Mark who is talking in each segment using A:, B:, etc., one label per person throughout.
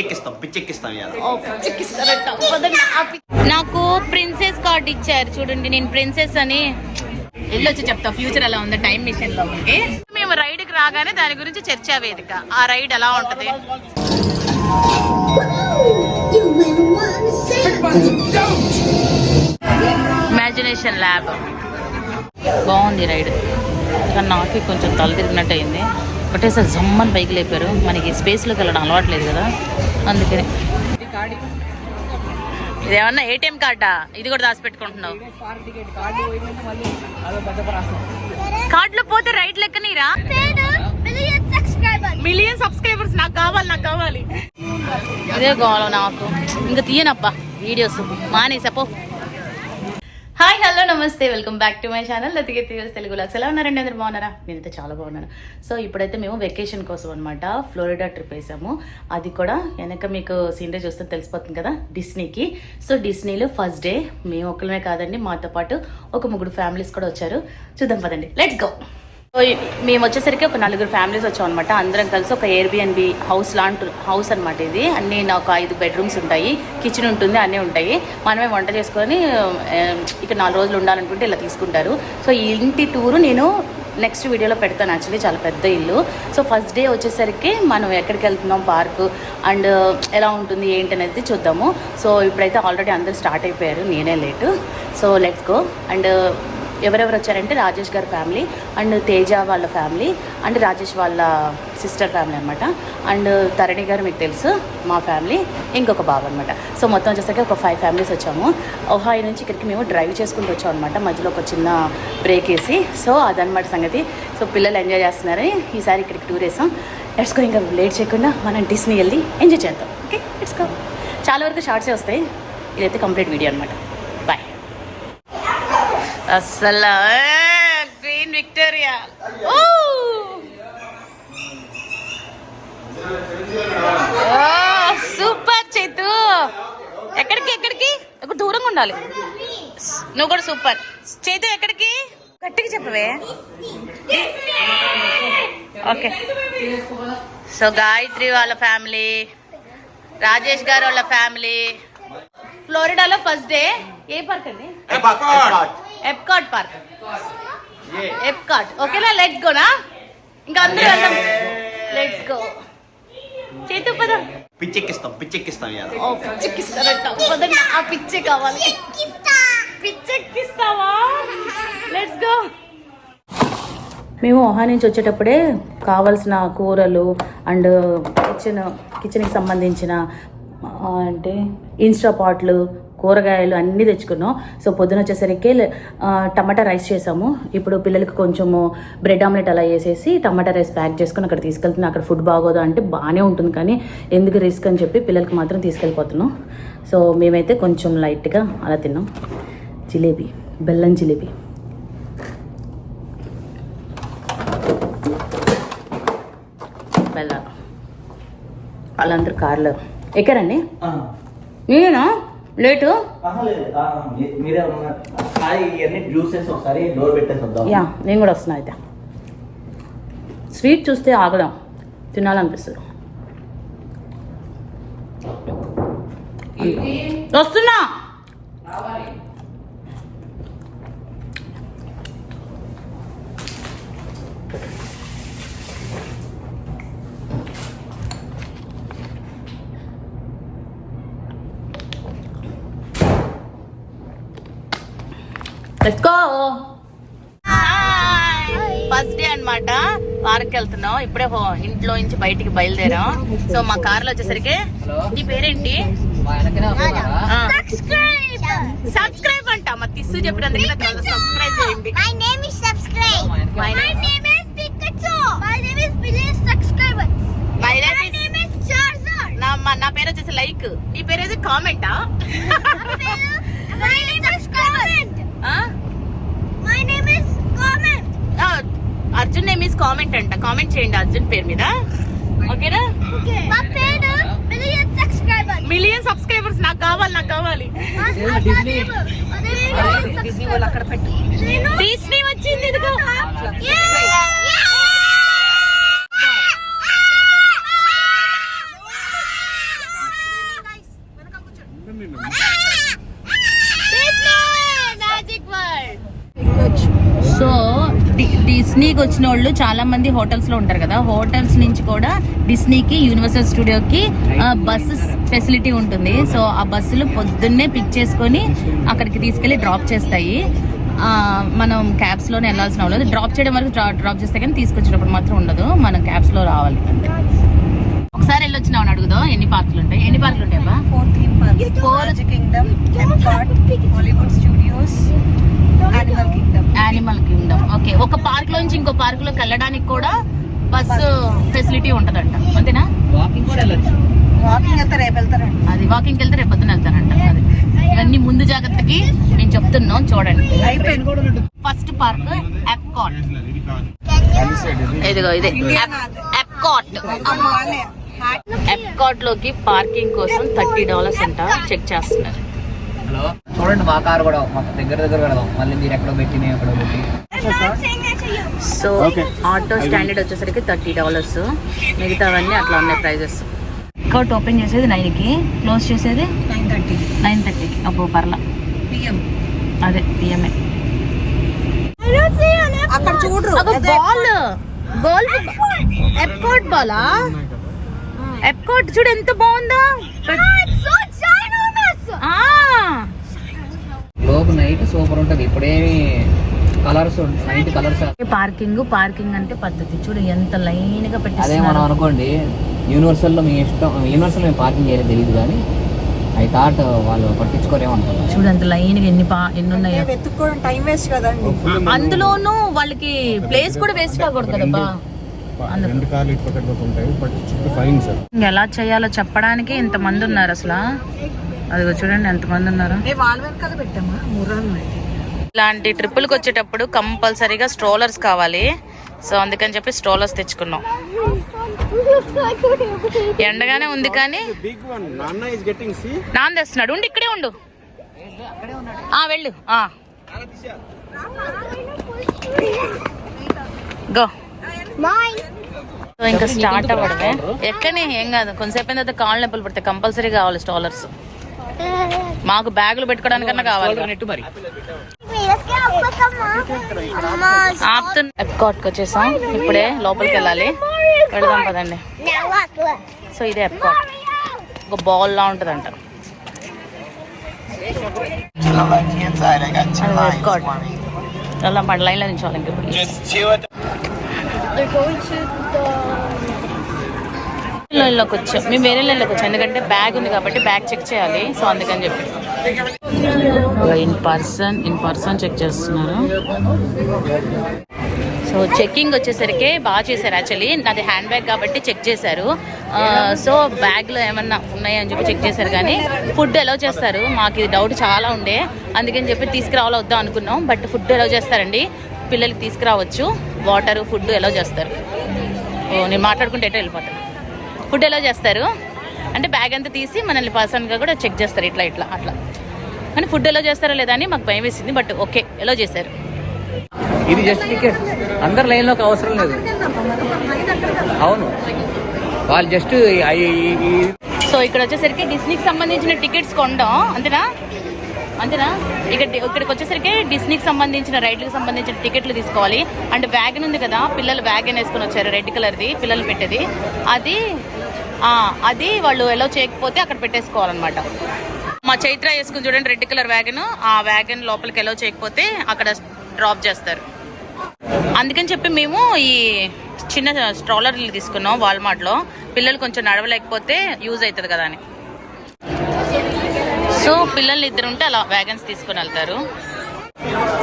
A: పిచ్చెక్కిస్తాం పిచ్చెక్కిస్తాం
B: నాకు princess card ఇచ్చారు చూడండి నేను ప్రిన్సెస్ అని. వెళ్ళొచ్చి చెప్తా ఫ్యూచర్ ఎలా ఉంది టైం మిషన్లో మేము రైడ్కి రాగానే దాని గురించి చర్చా వేదిక. ఆ రైడ్ ఎలా ఉంటది? ఇమాజినేషన్ ల్యాబ్ బాగుంది రైడ్ కానీ నాకు కొంచెం తల తిరిగినట్టు అయింది ఒకటేసారి జమ్మని పైకి లేపారు. మనకి స్పేస్లోకి వెళ్ళడం అలవాట్లేదు కదా. అందుకని. ఇదేమన్నా ఏటీఎం కార్డా ఇది కూడా దాచిపెట్టుకుంటున్నావు. కార్డులో పోతే రైట్ లెక్కనీరా? మిలియన్ సబ్స్క్రైబర్స్ నాకు కావాలి నాకు కావాలి. ఇదే కావాలి నాకు. ఇంకా తీయనప్పా videos మానేసపో hi hello namaste. Welcome back to my channel. లతికే తీవ్ర తెలుగు లాక్స్ ఎలా ఉన్నారండి? అందరు బాగున్నారా? నేనైతే చాలా బాగున్నాను. సో ఇప్పుడైతే మేము వెకేషన్ కోసం అనమాట ఫ్లోరిడా ట్రిప్ వేసాము. అది కూడా వెనక మీకు సీనరీ చూస్తే తెలిసిపోతుంది కదా? డిస్నీకి సో డిస్నీలో ఫస్ట్ డే మేము ఒక్కలమే కాదండి మాతో పాటు ఒక ముగ్గురు ఫ్యామిలీస్ కూడా వచ్చారు. చూద్దాం పదండి. లెట్స్ గో సో మేము వచ్చేసరికి ఒక నలుగురు ఫ్యామిలీస్ వచ్చాం అనమాట అందరం కలిసి ఒక ఎయిర్బిఎన్బి హౌస్ లాంటి హౌస్ అనమాట ఇది. అన్ని ఒక ఐదు బెడ్రూమ్స్ ఉంటాయి. కిచెన్ ఉంటుంది అన్నీ ఉంటాయి. మనమే వంట చేసుకొని ఇక ఇక్కడ నాలుగు రోజులు ఉండాలనుకుంటే ఇలా తీసుకుంటారు. సో ఈ ఇంటి టూరు నేను నెక్స్ట్ వీడియోలో పెడతాను. యాక్చువల్లీ చాలా పెద్ద ఇల్లు. సో ఫస్ట్ డే వచ్చేసరికి మనం ఎక్కడికి వెళ్తున్నాం? పార్క్ అండ్ ఎలా ఉంటుంది? ఏంటి అనేది చూద్దాము. సో ఇప్పుడైతే ఆల్రెడీ అందరూ స్టార్ట్ అయిపోయారు. నేనే late so let's go and ఎవరెవరు వచ్చారంటే రాజేష్ గారి ఫ్యామిలీ అండ్ తేజ వాళ్ళ ఫ్యామిలీ అండ్ రాజేష్ వాళ్ళ సిస్టర్ ఫ్యామిలీ అనమాట అండ్ తరణి గారు మీకు తెలుసు మా ఫ్యామిలీ ఇంకొక బాబు అనమాట సో మొత్తం వచ్చేసరికి ఒక ఫైవ్ ఫ్యామిలీస్ వచ్చాము. ఓహాయి నుంచి ఇక్కడికి మేము డ్రైవ్ చేసుకుంటూ వచ్చాం అనమాట మధ్యలో ఒక చిన్న బ్రేక్ వేసి. సో అదనమాట సంగతి. సో పిల్లలు ఎంజాయ్ చేస్తున్నారని ఈసారి ఇక్కడికి టూర్ వేసాం. లెట్స్ గో ఇంకా లేట్ చేయకుండా మనం డిస్నీ వెళ్ళి ఎంజాయ్ చేద్దాం. ఓకే లెట్స్ గో చాలా వరకు షార్ట్సే వస్తాయి. ఇదైతే కంప్లీట్ వీడియో అనమాట అస్సలు గ్రీన్ విక్టోరియా. సూపర్ చేతు ఎక్కడికి ఎక్కడికి? ఒక దూరంగా ఉండాలి. నువ్వు కూడా సూపర్. చేతు ఎక్కడికి? గట్టిగా చెప్పవే. ఓకే. సో గాయత్రి వాళ్ళ ఫ్యామిలీ రాజేష్ గారు వాళ్ళ ఫ్యామిలీ. ఫ్లోరిడాలో ఫస్ట్ డే ఏ పార్క్ అండి? ఎప్కాట్ పార్క్ ఎప్కాట్ ఓకేనా లెట్స్ గోనా ఇంకా అందరూ వెళ్దాం. లెట్స్ గో చేతు పద.
A: పిచ్చెక్కిస్తాం పిచ్చెక్కిస్తాం
B: ఓ పిచ్చెక్కిస్తారట. పదండి ఆ పిచ్చే కావాలి. పిచ్చెక్కిస్తావా? లెట్స్ గో మేము ఓహా నుంచి వచ్చేటప్పుడే కావాల్సిన కూరలు అండ్ కిచెన్ కిచెన్కి సంబంధించిన అంటే ఇన్స్టా పాట్లు కూరగాయలు అన్నీ తెచ్చుకున్నాం. సో పొద్దున వచ్చేసరికి టమాటా రైస్ చేసాము. ఇప్పుడు పిల్లలకి కొంచెము బ్రెడ్ ఆమ్లెట్ అలా వేసేసి టమాటా రైస్ ప్యాక్ చేసుకుని అక్కడ తీసుకెళ్తున్నాం. అక్కడ ఫుడ్ బాగోదు అంటే బాగానే ఉంటుంది కానీ ఎందుకు రిస్క్ అని చెప్పి పిల్లలకి మాత్రం తీసుకెళ్ళిపోతున్నాం. సో మేమైతే కొంచెం లైట్గా అలా తిన్నాం. జిలేబీ బెల్లం జిలేబీ. వెళ్ళాలి వాళ్ళందరూ కార్లో. ఎక్కారండి? నేనేనా? లేటు యా నేను కూడా వస్తున్నా అయితే. స్వీట్ చూస్తే ఆగదాం. తినాలనిపిస్తుంది. వస్తున్నా లెట్స్ గో అన్నమాట. పార్క్ వెళ్తున్నాం. ఇప్పుడే ఇంట్లో నుంచి బయటికి బయలుదేరాం. సో మా కార్లో వచ్చేసరికి నీ పేరేంటి? సబ్స్క్రైబ్ అంట. మా తిస్సు చెప్పినందుకు సబ్స్క్రైబ్ చేయండి. నా పేరు వచ్చేసి లైక్. నీ పేరు వచ్చి కామెంటా? అర్జున్ నేమ్ ఇస్ కామెంట్ అంట. కామెంట్ చేయండి అర్జున్ పేరు మీద. ఓకేనా. మిలియన్ సబ్స్క్రైబర్స్ నాకు కావాలి నాకు కావాలి.
C: డిస్నీ వాళ్ళు అక్కడ పెట్టు.
B: డిస్నీ వచ్చింది డిస్నీకి వచ్చిన వాళ్ళు చాలా మంది హోటల్స్లో ఉంటారు కదా. హోటల్స్ నుంచి కూడా డిస్నీకి యూనివర్సల్ స్టూడియోకి బస్సు ఫెసిలిటీ ఉంటుంది. సో ఆ బస్సులు పొద్దున్నే పిక్ చేసుకొని అక్కడికి తీసుకెళ్ళి డ్రాప్ చేస్తాయి. మనం క్యాబ్స్లోనే వెళ్ళాల్సిన అవ్వలేదు డ్రాప్ చేయడం వరకు డ్రాప్ చేస్తే కానీ తీసుకొచ్చినప్పుడు మాత్రం ఉండదు. మనం క్యాబ్స్లో రావాలి అంతే. ఒకసారి వెళ్ళొచ్చినావు అని అడుగుదాం. ఎన్ని పార్కులు ఉంటాయి? ఎన్ని పార్కులు ఉంటాయి
D: four theme
B: animal kingdom okay ఒక పార్క్ లోంచి ఇంకో పార్క్లోకి వెళ్ళడానికి కూడా బస్సు ఫెసిలిటీ ఉంటదంట. అంతేనా?
A: వాకింగ్ కూడా వెళ్ళొచ్చు.
D: వాకింగ్ వెళ్తే రేపు వెళ్తారండి
B: అది వాకింగ్కి వెళ్తే రేపు పొద్దున వెళ్తానంట అది. ఇవన్నీ ముందు జాగ్రత్తకి మేము చెప్తున్నాం చూడండి. ఫస్ట్ పార్క్ ఎప్కాట్ ఇదిగో ఇదే. ఎప్కాట్
D: వాళ్ళే.
B: ఎప్కాట్లోకి పార్కింగ్ కోసం థర్టీ డాలర్స్ అంట చెక్ చేస్తున్నారు.
E: హలో చూడండి మా కారు కూడా మాకు దగ్గర దగ్గర పెడదాం మళ్ళీ మీరు ఎక్కడో పెట్టి. నేను ఎక్కడో పెట్టి
B: సో ఆటో స్టాండర్డ్ వచ్చేసరికి థర్టీ డాలర్స్ మిగతావన్నీ అట్లా ఉన్నాయి ప్రైజెస్ ఎప్కాట్ ఓపెన్ చేసేది నైన్కి క్లోజ్ చేసేది
D: నైన్ థర్టీ
B: నైన్ థర్టీకి అబ్బో పర్లా.
D: పిఎం
B: అదే పిఎంఏ
D: అక్కడ చూడరు.
B: బాల్ గోల్ఫ్ ఎప్కాట్ బాలా ఎప్కాట్ చూడు ఎంత బాగుందో. ఆ
E: లోపు నైట్ సూపర్ ఉంటుంది. ఇప్పుడేమి colours night colours
B: parking parking అంటే పద్ధతి. చూడు ఎంత లైన్గా
E: అదే మనం అనుకోండి యూనివర్సల్లో మీ ఇష్టం యూనివర్సల్ మేము పార్కింగ్ చేయలేదు తెలియదు కానీ ఐ థాట్ వాళ్ళు పట్టించుకోరేమనుకుంటారు
B: చూడు ఎంత లైన్గా ఎన్ని పా ఎన్ని ఉన్నాయో.
D: వెతుక్కోవడం టైం వేస్ట్ కదండి.
B: అందులోనూ వాళ్ళకి ప్లేస్ కూడా వేస్ట్ కాకూడదు కదబ్బా అందుకు
F: రెండు కార్లు ఇటు పక్కన పక్కన ఉంటాయి బట్ చుట్టూ ఫైన్ సార్
B: ఎలా చేయాలో చెప్పడానికి ఇంత మంది ఉన్నారు అసలు. అదిగో చూడండి ఎంత మంది ఉన్నారు ఇలాంటి ట్రిప్పులకు వచ్చేటప్పుడు కంపల్సరీగా స్ట్రోలర్స్ కావాలి. సో అందుకని చెప్పి స్ట్రోలర్స్ తెచ్చుకున్నాం. ఎండగానే ఉంది కానీ
F: బిగ్ వన్ నాన్న ఇస్ గెటింగ్ సి
B: నాన్న తెస్తున్నాడు. ఉండి ఇక్కడే ఉండు. ఆ వెళ్ళు. ఆ. గో. సో ఇంకా స్టార్ట్ అవ్వడమే. ఎక్కనే ఏం కాదు. కొంతసేపు అయిన తర్వాత కాళ్ళు నొప్పులు పడతాయి. కంపల్సరీ కావాలి స్టాలర్స్ మాకు బ్యాగులు పెట్టుకోవడానికన్నా కావాలి.
E: నెట్టు మరి.
B: ఎప్కాట్కి వచ్చేసాం ఇప్పుడే లోపలికి వెళ్ళాలి వెళదాం పదండి. సో ఇదే ఎప్కాట్ ఒక బాల్ లా ఉంటుందంట. అది ఎప్కాట్ వెళ్దాం పండి లైన్లో నించోవాలి ఇంక ఇప్పుడు లైన్లోకి వచ్చాం. మేము వేరే లైన్లోకి వచ్చాం. ఎందుకంటే బ్యాగ్ ఉంది కాబట్టి బ్యాగ్ చెక్ చేయాలి. సో అందుకని చెప్పి. In person in person check చేస్తున్నారు. సో చెక్కింగ్ వచ్చేసరికి బాగా చేశారు యాక్చువల్లీ నాది హ్యాండ్ బ్యాగ్ కాబట్టి చెక్ చేశారు. సో బ్యాగ్లో ఏమన్నా ఉన్నాయని చెప్పి చెక్ చేశారు కానీ ఫుడ్ ఎలా చేస్తారు. మాకు ఇది డౌట్ చాలా ఉండే. అందుకని చెప్పి తీసుకురావాలో వద్దాం అనుకున్నాం. బట్ ఫుడ్ ఎలా చేస్తారండి. పిల్లలకి తీసుకురావచ్చు. వాటర్ ఫుడ్ ఎలా చేస్తారు. నేను మాట్లాడుకుంటే ఎటో వెళ్ళిపోతాను. ఫుడ్ ఎలా చేస్తారు? అంటే బ్యాగ్ అంతా తీసి మనల్ని పర్సన్గా కూడా చెక్ చేస్తారు ఇట్లా ఇట్లా అట్లా. కానీ ఫుడ్ ఎలా చేస్తారో లేదా అని మాకు భయం వేసింది బట్ ఓకే ఎలా చేశారు?
E: ఇది జస్ట్ టికెట్ అందరు లైన్లోకి అవసరం లేదు. అవును. వాళ్ళు జస్ట్
B: సో ఇక్కడ వచ్చేసరికి డిస్నీకి సంబంధించిన టికెట్స్ కొంటాం అంతేనా? అంతేనా? ఇక్కడ ఇక్కడికి వచ్చేసరికి డిస్నీకి సంబంధించిన రైడ్లకు సంబంధించిన టికెట్లు తీసుకోవాలి. అండ్ వ్యాగన్ ఉంది కదా పిల్లలు వ్యాగన్ వేసుకొని వచ్చారు రెడ్ కలర్ది పిల్లలు పెట్టేది. అది అది వాళ్ళు ఎలా చేయకపోతే అక్కడ పెట్టేసుకోవాలన్నమాట. మా చైత్ర వేసుకుని చూడండి రెడ్ కలర్ వ్యాగన్ ఆ వ్యాగన్ లోపలికి ఎలా చేయకపోతే అక్కడ డ్రాప్ చేస్తారు. అందుకని చెప్పి మేము ఈ చిన్న స్ట్రాలర్లు తీసుకున్నాం వాల్మార్ట్లో పిల్లలు కొంచెం నడవలేకపోతే యూజ్ అవుతుంది కదా అని. సో పిల్లలు ఇద్దరు ఉంటే అలా వ్యాగన్స్ తీసుకుని వెళ్తారు.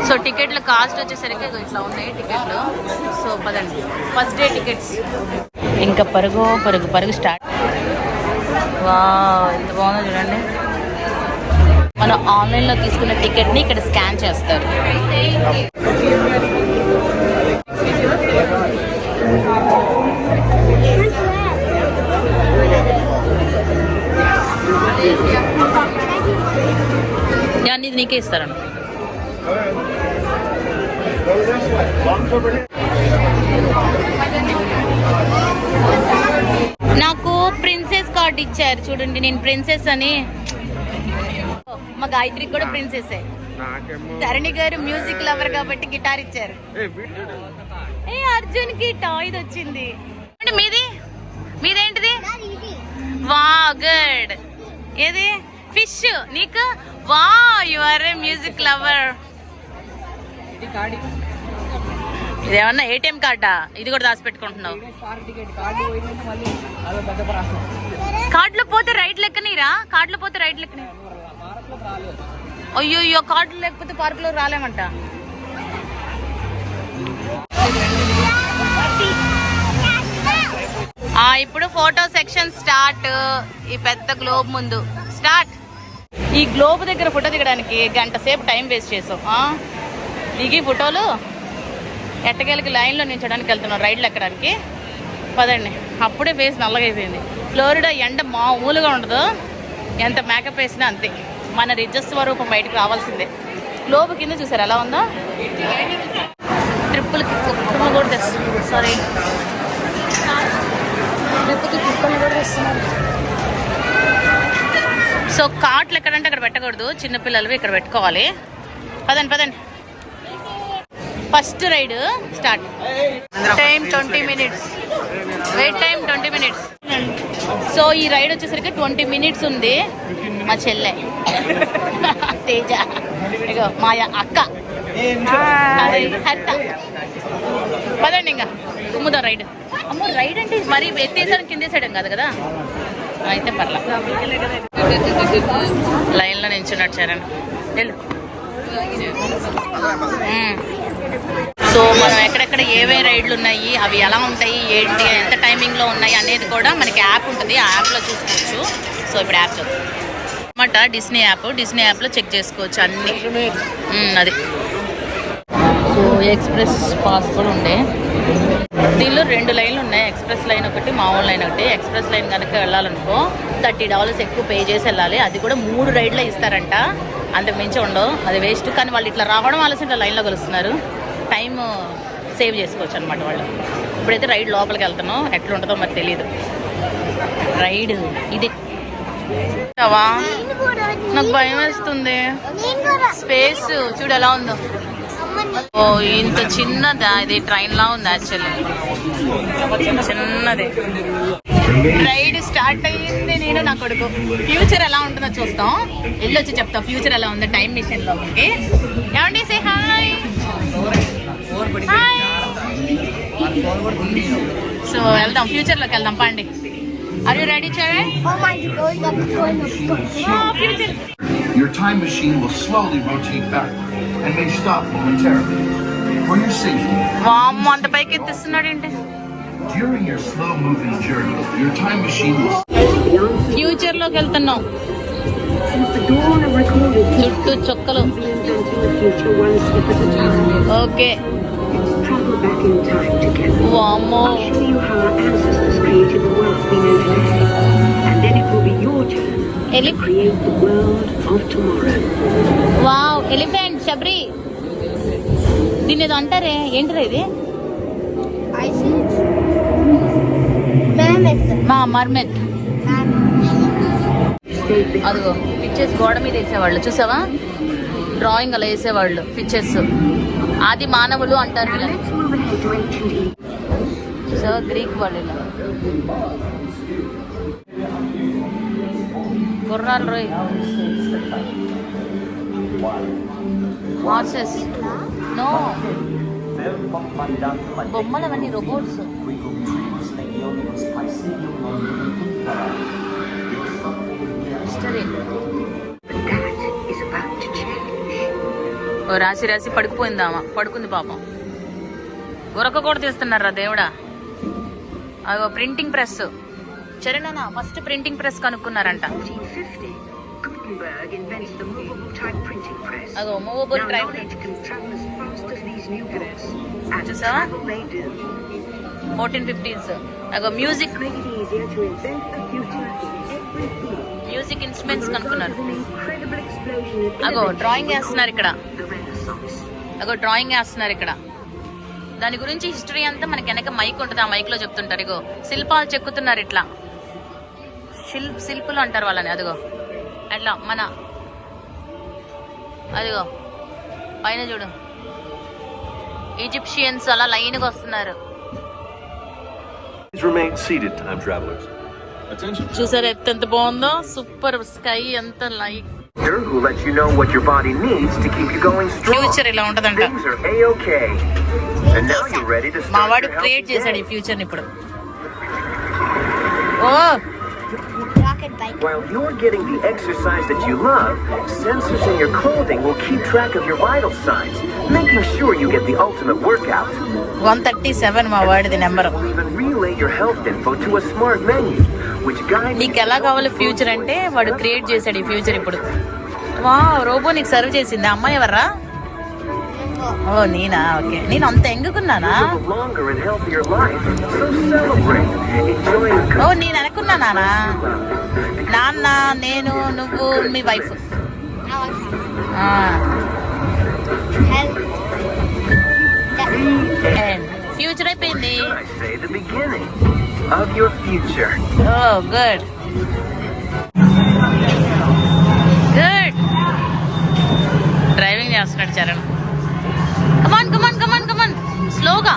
B: సో టికెట్లు కాస్ట్ వచ్చేసరికి ఇట్లా ఉన్నాయి టికెట్లు. సో పదండి. ఫస్ట్ డే టికెట్స్ ఇంకా పరుగు పరుగు పరుగు స్టార్ట్ వా ఎంత బాగుందో చూడండి. మనం ఆన్లైన్లో తీసుకున్న టికెట్ని ఇక్కడ స్కాన్ చేస్తారు. దాన్ని ఇది నీకే ఇస్తారన్న. కార్డ్ ఇచ్చారు చూడండి నేను ప్రిన్సెస్ అని. మా గాయత్రికి కూడా ప్రిన్సెస్. తరణి గారు మ్యూజిక్ లవర్ కాబట్టి గిటార్ ఇచ్చారు. ఏ అర్జున్కి టాయ్ వచ్చింది. మీది? మీదేంటిది. వా గుడ్ ఏది? ఫిష్. నీకు? Wow you are a music lover ఇదేమన్నా ఏటీఎం కార్డా? ఇది కూడా దాచిపెట్టుకుంటున్నావు. కార్డులు పోతే రైట్ లెక్కనిరా కార్డులు పోతే రైట్ లెక్కని. అయ్యో అయ్యో కార్డు లేకపోతే పార్కులో రాలేమంట. ఇప్పుడు ఫోటో సెక్షన్ స్టార్ట్. ఈ పెద్ద గ్లోబ్ ముందు. స్టార్ట్. ఈ గ్లోబ్ దగ్గర ఫోటో దిగడానికి గంట సేపు టైం వేస్ట్ చేసాం దిగి ఫోటోలు. ఎట్టకేలకి లైన్లో నించడానికి వెళ్తున్నాం రైడ్లు ఎక్కడానికి. పదండి. అప్పుడే ఫేస్ నల్లగైపోయింది ఫ్లోరిడా ఎండ మామూలుగా ఉండదు. ఎంత మేకప్ వేసినా అంతే. మన రిజస్ స్వరూపం బయటకు రావాల్సిందే. గ్లోబ్ కింద చూసారు ఎలా ఉందో? ట్రిప్పులకి కుక్కమ కూడా తెస్తుంది సారీ ట్రిప్కి కుక్కలు కూడా తెస్తున్నారు. సో కార్ట్లు ఎక్కడంటే అక్కడ పెట్టకూడదు. చిన్నపిల్లలు ఇక్కడ పెట్టుకోవాలి. పదండి పదండి. First ride start. Time twenty minutes. Wait time twenty minutes. So ఈ రైడ్ వచ్చేసరికి ట్వంటీ మినిట్స్ ఉంది. మా చెల్లె. తేజ. ఇగో మా అక్క. హర్త. పదండి ఇంకా. కుమ్ముదాం రైడ్. అమ్మో రైడ్ అంటే మరీ ఎత్తేసాను కిందేసాడం కాదు కదా? అయితే పర్లా. లైన్లో నించున్నాడు చరణ్. వెళ్ళు. సో మనం ఎక్కడెక్కడ ఏవే రైడ్లు ఉన్నాయి అవి ఎలా ఉంటాయి ఏంటి ఎంత టైమింగ్లో ఉన్నాయి అనేది కూడా మనకి యాప్ ఉంటుంది. ఆ యాప్లో చూసుకోవచ్చు. సో ఇప్పుడు యాప్ చూద్దాం. అనమాట డిస్నీ యాప్ డిస్నీ యాప్లో చెక్ చేసుకోవచ్చు అన్ని. అది. సో ఎక్స్ప్రెస్ పాస్ కూడా ఉండే. దీనిలో రెండు లైన్లు ఉన్నాయి. ఎక్స్ప్రెస్ లైన్ ఒకటి మామూలు లైన్ ఒకటి. ఎక్స్ప్రెస్ లైన్ కనుక వెళ్ళాలనుకో థర్టీ డాలర్స్ ఎక్కువ పే చేసి వెళ్ళాలి. అది కూడా మూడు రైడ్లే ఇస్తారంట. అంతకు మించి ఉండవు. అది వేస్ట్. కానీ వాళ్ళు ఇట్లా రావడం ఆలస్యం ఇట్లా లైన్లో కలుస్తున్నారు. టైం సేవ్ చేసుకోవచ్చు అనమాట వాళ్ళు. ఇప్పుడైతే రైడ్ లోపలికి వెళ్తున్నాం. ఎట్లా ఉంటుందో మరి తెలియదు రైడ్ ఇది. నాకు భయం వేస్తుంది. స్పేస్ చూడు ఎలా ఉందో. ఓ ఇంత చిన్నదా? ఇది ట్రైన్ లా ఉంది యాక్చువల్లీ? చిన్నది. రైడ్ స్టార్ట్ అయ్యింది నేను నా కొడుకు. ఫ్యూచర్ ఎలా ఉంటుందో చూస్తాం. వెళ్ళొచ్చి వచ్చి ఫ్యూచర్ ఎలా ఉందో? టైం మిషన్లో ఏమండి? Say hi. సో వెళ్దాం ఫ్యూచర్లోకి వెళ్దాం పండి are you ready
C: Oh.
B: Future
G: Your time machine will slowly rotate backward and may stop momentarily. For your safety,
B: వామ్మో అంత పైకి ఎత్తిస్తున్నాడు ఏంటి
G: during your slow moving journey, your time machine will
B: ఫ్యూచర్లోకి వెళ్తున్నాం చుట్టూ చొక్కలు ఓకే ఎలిఫెంట్ శబరి దీన్ని అంటారే ఏంటిదే ఇది? మా
H: మర్మెత్.
B: అదిగో పిక్చర్స్ గోడ మీద వేసేవాళ్ళు. చూసావా? డ్రాయింగ్ అలా వేసేవాళ్ళు పిక్చర్స్ ఆది మానవులు అంటారు సో గ్రీక్ వాళ్ళు గుర్రాలు రోయ్. హార్సెస్ నో బొమ్మలు అవన్నీ రోబోట్స్ హిస్టరీ ఓ రాసి రాసి పడుకుపోయిందామా పడుకుంది పాపం. ఉరక కూడా తీస్తున్నారా దేవుడా? అదో ప్రింటింగ్ ప్రెస్ చరణన ఫస్ట్ ప్రింటింగ్ ప్రెస్ కనుక్కున్నారంట. అదో మూవబుల్ ఫోర్టీన్ ఫిఫ్టీన్స్ అదో మ్యూజిక్ మ్యూజిక్ ఇన్స్ట్రుమెంట్స్ కనుక్కున్నారు. అగో డ్రాయింగ్ వేస్తున్నారు ఇక్కడ. అగో డ్రాయింగ్ వేస్తున్నారు ఇక్కడ. దాని గురించి హిస్టరీ అంతా మనకి వెనక మైక్ ఉంటుంది. ఆ మైక్లో చెప్తుంటారు. ఇగో శిల్పాలు చెక్కుతున్నారు ఇట్లా. శిల్ శిల్పులు అంటారు వాళ్ళని. అదిగో. అట్లా మన అదిగో. పైన చూడు. ఈజిప్షియన్స్ అలా లైన్గా వస్తున్నారు.
I: Time travelers. Attention.
B: చూసారు ఎత్తు ఎంత బాగుందో? సూపర్ స్కై ఎంత light
J: who lets you know what your body needs to keep you going strong.
B: Future ఇలా ఉంటదంట
J: Things are a-okay. And now you're ready to
B: మా
J: start
B: వాడు
J: your healthy
B: క్రియేట్ చేశాడు ఈ. ఫ్యూచర్ ఇప్పుడు ఓ
C: Rocket bike.
J: While you're getting the exercise that you love, sensors in your clothing will keep track of your vital signs, making sure you get the ultimate workout.
B: One thirty seven మా వాడిది number
J: Will even relay your health info to a smart menu, which guides
B: నీకు ఎలా కావాలి future అంటే వాడు create చేశాడు ఈ future ఇప్పుడు వా రోబో నీకు సర్వ్ చేసింది అమ్మాయి ఎవర్రా ఓ నేనా? ఓకే. నేను అంత ఎంగుకున్నానా? ఓ నేను అనుకున్నానా నాన్న నేను నువ్వు మీ వైఫ్. ఫ్యూచర్ అయిపోయింది. ఓ గుడ్. గుడ్. డ్రైవింగ్ చేస్తున్నాడు Charan. Come on come on come on come on స్లోగా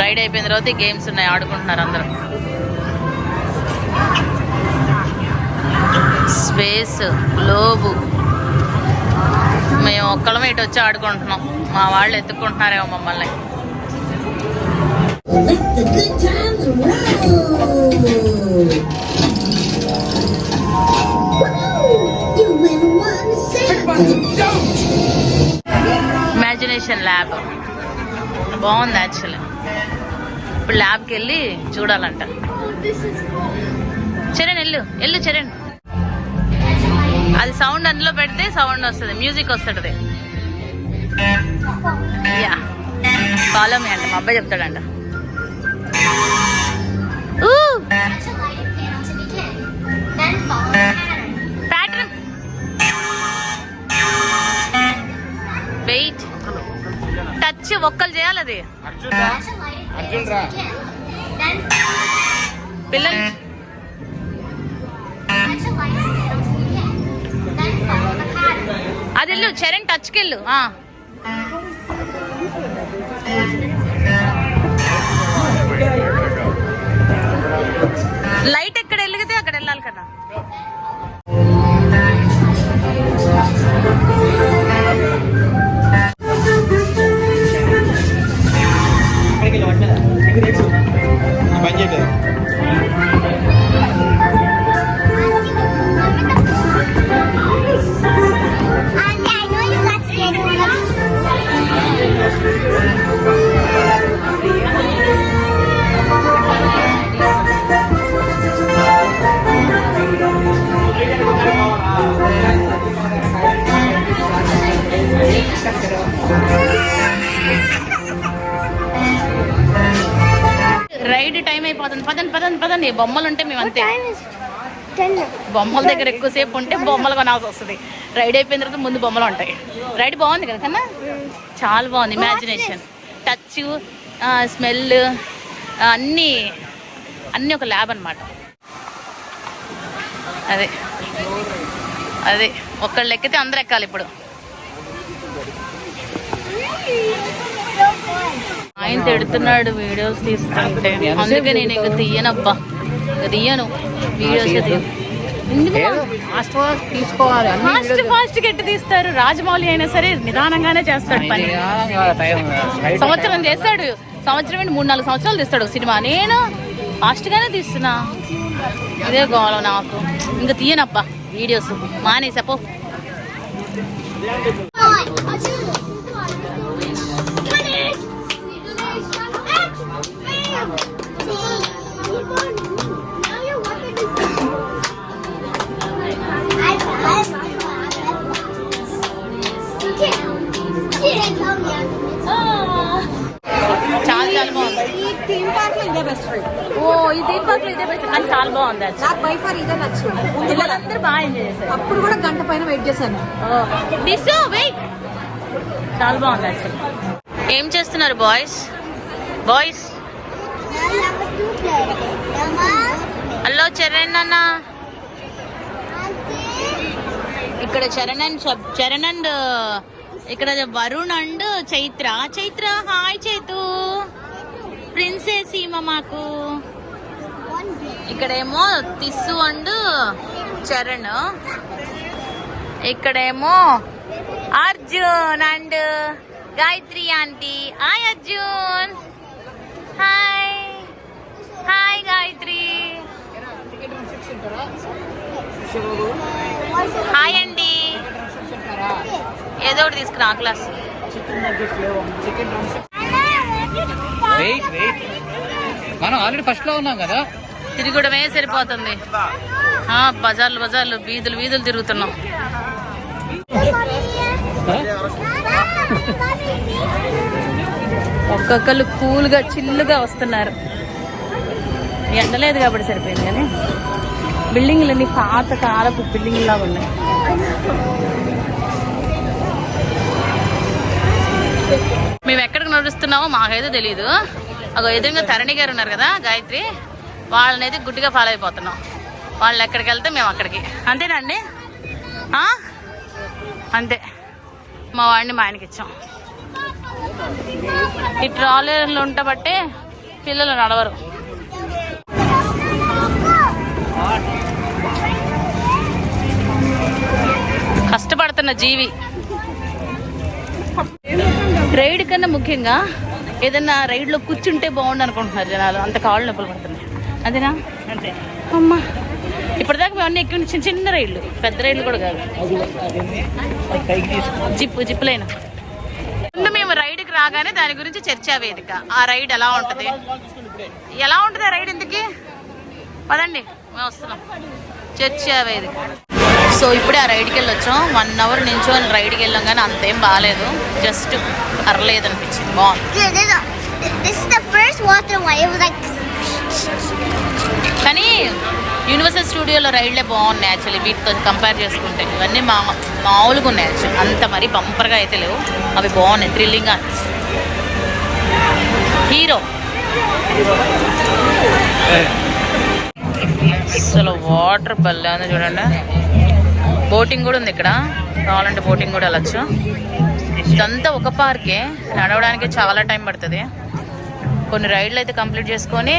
B: రైడ్ అయిపోయిన తర్వాత గేమ్స్ ఉన్నాయి ఆడుకుంటున్నారు అందరూ. స్పేస్ గ్లోబు మేము ఒక్కళ్ళం ఇటు వచ్చి ఆడుకుంటున్నాం. మా వాళ్ళు ఎత్తుకుంటున్నారేమో మమ్మల్ని. ఇమాజినేషన్ ల్యాబ్ బాగుంది యాక్చువల్లీ ఇప్పుడు ల్యాబ్కి వెళ్ళి చూడాలంట. చరణ్ వెళ్ళు. వెళ్ళు చరణ్. అది సౌండ్ అందులో పెడితే సౌండ్ వస్తుంది మ్యూజిక్ వస్తుంది. యా. ఫాలో మీ అంట మా అబ్బాయి చెప్తాడంట.
C: Then again. Then follow the pattern.
B: అది వెళ్ళు చరణ్ టచ్కి వెళ్ళు. లైట్ ఎక్కడ వెలిగితే అక్కడ వెళ్ళాలి కదా పదండి పదండి. బొమ్మలు ఉంటే మేము అంతే బొమ్మల దగ్గర ఎక్కువసేపు ఉంటే బొమ్మలు కొనాల్సి వస్తుంది. రైడ్ అయిపోయిన తర్వాత ముందు బొమ్మలు ఉంటాయి. రైడ్ బాగుంది కదా కన్నా? చాలా బాగుంది. ఇమాజినేషన్ టచ్ స్మెల్ అన్నీ అన్నీ ఒక ల్యాబ్ అన్నమాట. అదే. అదే. ఒక్కళ్ళు ఎక్కితే అందరు ఎక్కాలి ఇప్పుడు. ఆయన తిడుతున్నాడు వీడియోస్ తీస్తుంటే. అందుకే నేను ఇంక తీయనబ్బా. ఇంక తీయను. వీడియోస్
E: ఫాస్ట్ ఫాస్ట్ తీసుకోవాలి? అన్ని
B: ఫాస్ట్ ఫాస్ట్ గట్టి తీస్తారు. రాజమౌళి అయినా సరే నిదానంగానే చేస్తాడు పని. సంవత్సరం చేస్తాడు. సంవత్సరం ఏంటి? మూడు నాలుగు సంవత్సరాలు తీస్తాడు సినిమా. నేను ఫాస్ట్ గానే తీస్తున్నా. ఇదే గోళం నాకు. ఇంకా తీయనప్పా వీడియోస్ మానేసపో చాలా చాలా బాగుంది.
D: ఈ థీమ్ పార్క్లో ఇదే బెస్ట్ ఫ్రెండ్
B: ఓ ఈ దీపాకులు ఇదే బెస్ట్ కానీ చాలా బాగుంది అది
D: నాకు బై ఫర్ ఇదే నచ్చింది. ముందు కూడా.
B: పిల్లలందరూ బాగా ఎంజాయ్ చేశారు.
D: అప్పుడు కూడా గంట పైన వెయిట్ చేశాను.
B: దిస్ వెయిట్ చాలా బాగుంది యాక్చువల్లీ ఏం చేస్తున్నారు బాయ్స్ బాయ్స్ హలో చరణ్ అన్న. ఇక్కడ చరణ్ అండ్ చరణ్ అండ్ ఇక్కడ Varun and Chaitra. Chaitra hi Chaitu. Princess ఈమ మాకు. ఇక్కడేమో తిస్సు అండ్ చరణ్. ఇక్కడేమో Arjun and Gayatri aunty. Hi Arjun. Hi. Hi Gayatri. Hi అండి. ఏదో ఒకటి తీసుకురా క్లాస్.
E: వెయిట్ వెయిట్ మనం ఆల్రెడీ ఫస్ట్లో ఉన్నాం కదా?
B: తిరగడమే సరిపోతుంది. ఆ, బజార్లు బజార్లు వీధులు వీధులు తిరుగుతున్నాం. ఒక్కొక్కరు కూల్గా చిల్లుగా వస్తున్నారు. ఎండలేదు కాబట్టి సరిపోయింది కానీ బిల్డింగ్లన్నీ పాత కాలపు బిల్డింగ్ లాగా ఉన్నాయి. మేము ఎక్కడికి నడుస్తున్నామో మాకైతే తెలియదు ఒక ఎదురుగా తరణి గారు ఉన్నారు కదా గాయత్రి. వాళ్ళనైతే గుడ్డిగా ఫాలో అయిపోతున్నాం. వాళ్ళు ఎక్కడికి వెళ్తే మేము అక్కడికి. అంతేనండి? అంతే. మా వాడిని మా ఆయనకి ఇచ్చాం. ఈ ట్రాలీలు ఉండబట్టే పిల్లలు నడవరు. కష్టపడుతున్న జీవి. రైడ్ కన్నా ముఖ్యంగా ఏదన్నా రైడ్లో కూర్చుంటే బాగుండు అనుకుంటున్నారు జనాలు. అంత కాళ్ళు నొప్పులు పడుతున్నాయి. అదేనా అంతే. అమ్మా. ఇప్పటిదాకా మేము అన్ని ఎక్కువ చిన్న చిన్న రైళ్ళు పెద్ద రైళ్ళు కూడా కాదు. జిప్పు జిప్పులైన. ముందు మేము రైడ్కి రాగానే దాని గురించి చర్చా వేదిక. ఆ రైడ్ ఎలా ఉంటుంది? ఎలా ఉంటుంది ఆ రైడ్ ఎందుకు పదండి. మేము వస్తున్నాం. చర్చా వేదిక. సో ఇప్పుడే ఆ రైడ్కి వెళ్ళొచ్చాం. వన్ అవర్ నించొని రైడ్కి వెళ్ళాం కానీ అంతేం బాగాలేదు. జస్ట్ పర్లేదు అనిపించింది బాగుంది కానీ యూనివర్సల్ స్టూడియోలో రైడ్లే బాగున్నాయి యాక్చువల్లీ వీటితో కంపేర్ చేసుకుంటే. ఇవన్నీ మా మామూలుగా ఉన్నాయి యాక్చువల్లీ అంత మరీ బంపర్గా అయితే లేవు. అవి బాగున్నాయి. థ్రిల్లింగ్గా అనిపిస్తుంది. హీరో అసలు వాటర్ ఉంది చూడండి. బోటింగ్ కూడా ఉంది ఇక్కడ. కావాలంటే బోటింగ్ కూడా వెళ్ళచ్చు. ఇదంతా ఒక పార్కే. నడవడానికి చాలా టైం పడుతుంది. కొన్ని రైడ్లు అయితే కంప్లీట్ చేసుకొని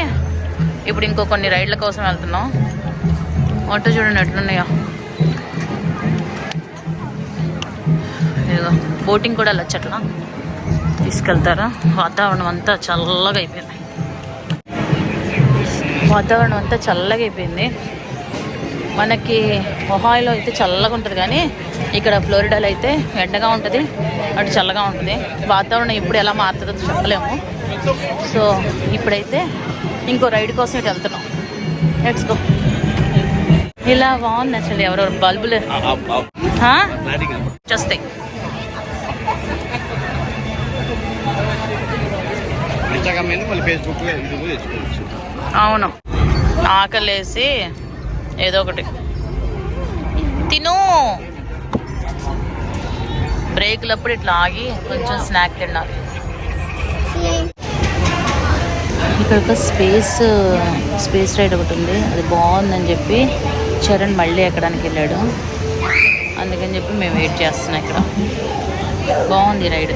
B: ఇప్పుడు ఇంకో కొన్ని రైడ్ల కోసం వెళ్తున్నాం. ఆటో చూడండి ఎట్లున్నాయో. ఇదిగో బోటింగ్ కూడా వెళ్ళచ్చు అట్లా. తీసుకెళ్తారా? వాతావరణం అంతా చల్లగా అయిపోయింది. వాతావరణం అంతా చల్లగా అయిపోయింది. మనకి ఒహాయిలో అయితే చల్లగా ఉంటుంది కానీ ఇక్కడ ఫ్లోరిడాలో అయితే ఎండగా ఉంటుంది. అటు చల్లగా ఉంటుంది. వాతావరణం ఇప్పుడు ఎలా మారుతుందో చెప్పలేము. సో ఇప్పుడైతే ఇంకో రైడ్ కోసం ఇటు వెళ్తున్నాం. లెట్స్ గో ఇలా బాగుంది అసలు ఎవరెవరు బల్బులు? వస్తాయి అవును. ఆకలేసి ఏదో ఒకటి. తిను. బ్రేక్లప్పుడు ఇట్లా ఆగి కొంచెం స్నాక్ తిన్నారు ఇక్కడ ఒక స్పేస్ స్పేస్ రైడ్ ఒకటి ఉంది. అది బాగుందని చెప్పి చరణ్ మళ్ళీ ఎక్కడానికి వెళ్ళాడు. అందుకని చెప్పి మేము వెయిట్ చేస్తున్నాం ఇక్కడ. బాగుంది రైడ్.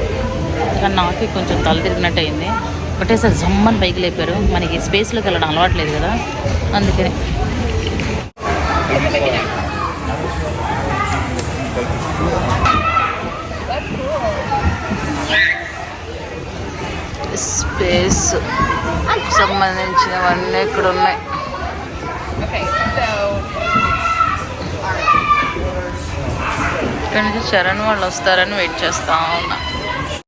B: కానీ నాకు కొంచెం తల తిరిగినట్టు అయింది. ఒకటేసారి జమ్మని పైకి లేపారు. మనకి స్పేస్లోకి వెళ్ళడం అలవాట్లేదు కదా. అందుకని స్పేస్ సంబంధించినవన్నీ ఇక్కడ ఉన్నాయి. ఇక్కడ నుంచి చరణ్ వాళ్ళు వస్తారని వెయిట్ చేస్తా ఉన్నా.